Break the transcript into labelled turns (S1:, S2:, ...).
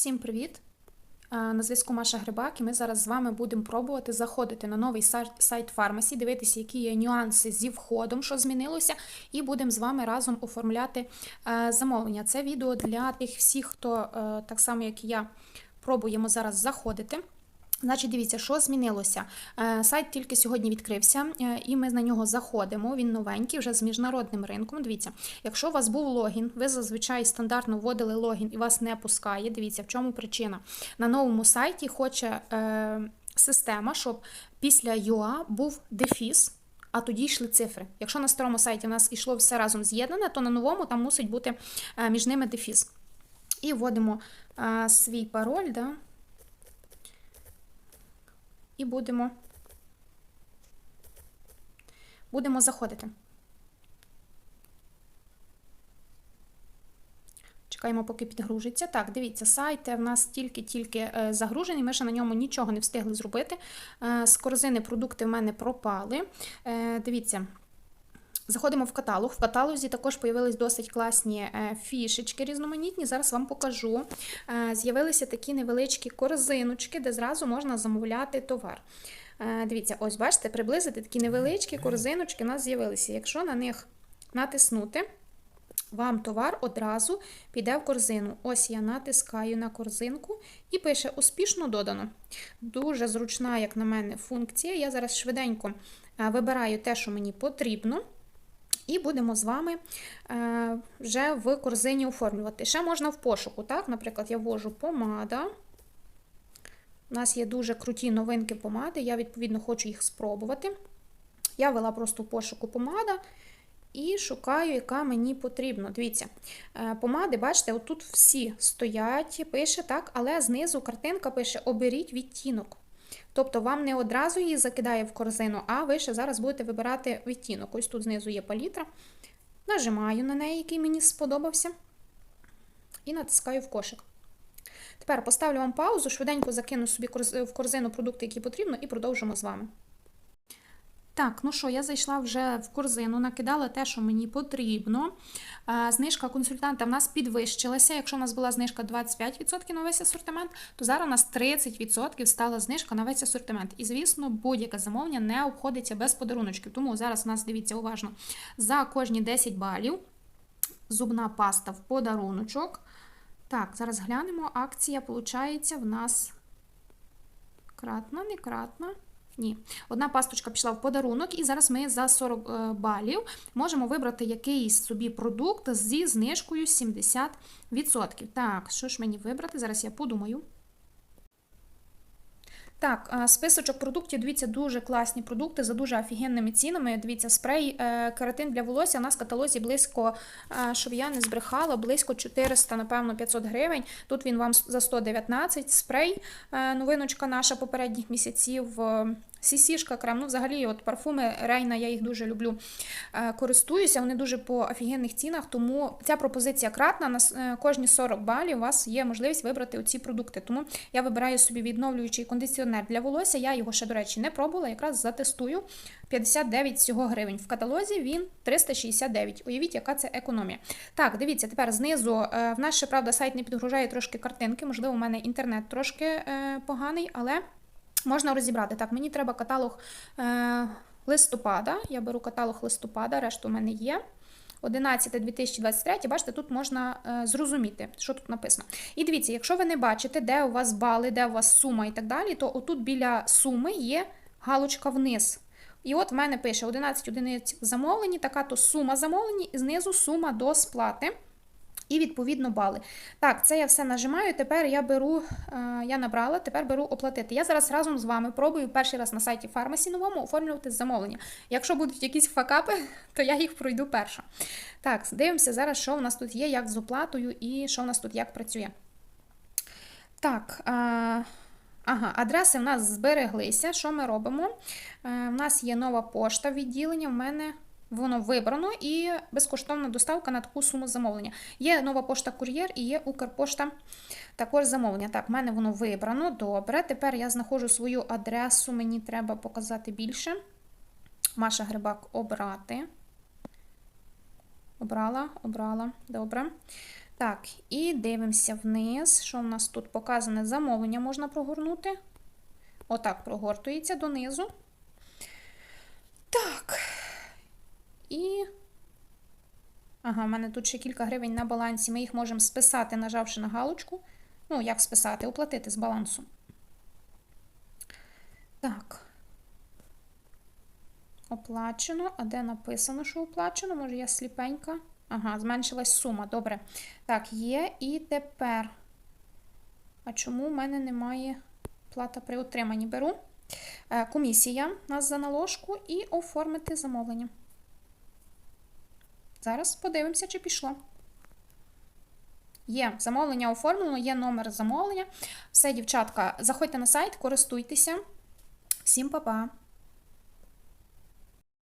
S1: Всім привіт! Е, На зв'язку Маша Грибак, і ми зараз з вами будемо пробувати заходити на новий сайт- фармасі, дивитися, які є нюанси зі входом, що змінилося, і будемо з вами разом оформляти е, замовлення. Це відео для тих всіх, хто е, так само, як і я, пробуємо зараз заходити. Значить, дивіться, що змінилося. Е, Сайт тільки сьогодні відкрився, е, і ми на нього заходимо. Він новенький, вже з міжнародним ринком. Дивіться, якщо у вас був логін, ви зазвичай стандартно вводили логін і вас не пускає. Дивіться, в чому причина. На новому сайті хоче е, система, щоб після UA був дефіс. А тоді йшли цифри. Якщо на старому сайті в нас йшло все разом з'єднане, то на новому там мусить бути між ними дефіс. І вводимо свій пароль, да? І будемо, будемо заходити. Чекаємо, поки підгружиться. Так, дивіться, сайт в нас тільки-тільки е, загружений, ми ще на ньому нічого не встигли зробити. Е, З корзини продукти в мене пропали. Е, Дивіться. Заходимо в каталог. В каталозі також появились досить класні е, фішечки різноманітні. Зараз вам покажу. Е, З'явилися такі невеличкі корзиночки, де зразу можна замовляти товар. Е, Дивіться, ось бачите, приблизити такі невеличкі корзиночки у нас з'явилися. Якщо на них натиснути, вам товар одразу піде в корзину. Ось я натискаю на корзинку і пише успішно додано. Дуже зручна, як на мене, функція. Я зараз швиденько вибираю те, що мені потрібно. І будемо з вами е, вже в корзині оформлювати. Ще можна в пошуку. так? Наприклад, я ввожу помада. У нас є дуже круті новинки помади, я, відповідно, хочу їх спробувати. Я ввела просто в пошуку помада і шукаю, яка мені потрібна. Дивіться, е, помади, бачите, отут всі стоять, пише, так, але знизу картинка пише: оберіть відтінок. Тобто вам не одразу її закидає в корзину, а ви ще зараз будете вибирати відтінок. Ось тут знизу є палітра. Нажимаю на неї, який мені сподобався, і натискаю в кошик. Тепер поставлю вам паузу, швиденько закину собі в корзину продукти, які потрібно, і продовжимо з вами. Так, ну що, я зайшла вже в корзину, накидала те, що мені потрібно. Знижка консультанта в нас підвищилася. Якщо у нас була знижка 25% на весь асортимент, то зараз у нас 30% стала знижка на весь асортимент. І, звісно, будь-яке замовлення не обходиться без подаруночків. Тому зараз у нас дивіться уважно за кожні 10 балів. Зубна паста в подаруночок. Так, зараз глянемо. Акція, виходить, в нас кратна, не кратна. Ні, одна пасточка пішла в подарунок, і зараз ми за 40 е, балів можемо вибрати якийсь собі продукт зі знижкою 70%. Так, що ж мені вибрати? Зараз я подумаю. Так, е, списочок продуктів, дивіться, дуже класні продукти за дуже офігенними цінами. Дивіться, спрей каратин для волосся у нас в каталозі близько, е, щоб я не збрехала, близько 400, напевно, 500 гривень. Тут він вам за 119 спрей, е, новиночка наша попередніх місяців. Сісішка крем, ну взагалі, от парфуми Рейна, я їх дуже люблю. Е, Користуюся, вони дуже по офігенних цінах, тому ця пропозиція кратна. На е, кожні 40 балів у вас є можливість вибрати оці продукти. Тому я вибираю собі відновлюючий кондиціонер для волосся. Я його ще, до речі, не пробувала, якраз затестую. 59 всього гривень. В каталозі він 369. Уявіть, яка це економія. Так, дивіться, тепер знизу е, в нас ще, правда, сайт не підгружає трошки картинки. Можливо, у мене інтернет трошки поганий, але. Можна розібрати. Так, мені треба каталог е, листопада. Я беру каталог листопада, решту у мене є. 11-2023, бачите, тут можна е, зрозуміти, що тут написано. І дивіться, якщо ви не бачите, де у вас бали, де у вас сума і так далі, то отут біля суми є галочка вниз. І от в мене пише 11 одиниць замовлені, така то сума замовлені, і знизу сума до сплати. І відповідно бали. Так, це я все нажимаю. Тепер я беру, е, я набрала, тепер беру оплатити. Я зараз разом з вами пробую перший раз на сайті фармасі новому оформлювати замовлення. Якщо будуть якісь факапи, то я їх пройду перша. Так, дивимося зараз, що в нас тут є, як з оплатою і що в нас тут як працює. Так. Е, Ага, адреси в нас збереглися. Що ми робимо? Е, в нас є нова пошта відділення. В мене воно вибрано і безкоштовна доставка на таку суму замовлення. Є нова пошта кур'єр і є Укрпошта також замовлення. Так, в мене воно вибрано. Добре. Тепер я знаходжу свою адресу, мені треба показати більше. Маша Грибак обрати. Обрала, обрала. Добре. Так, і дивимося вниз. Що в нас тут показане замовлення можна прогорнути. Отак прогортується донизу. Так. І. Ага, в мене тут ще кілька гривень на балансі. Ми їх можемо списати, нажавши на галочку. Ну, як списати? Оплатити з балансу. Так. Оплачено. А де написано, що оплачено? Може, я сліпенька? Ага, зменшилась сума. Добре. Так, є. І тепер. А чому в мене немає плата при отриманні? Беру. Е, Комісія нас за наложку і оформити замовлення. Зараз подивимося, чи пішло. Є замовлення оформлено, є номер замовлення. Все, дівчатка, заходьте на сайт, користуйтеся. Всім па-па!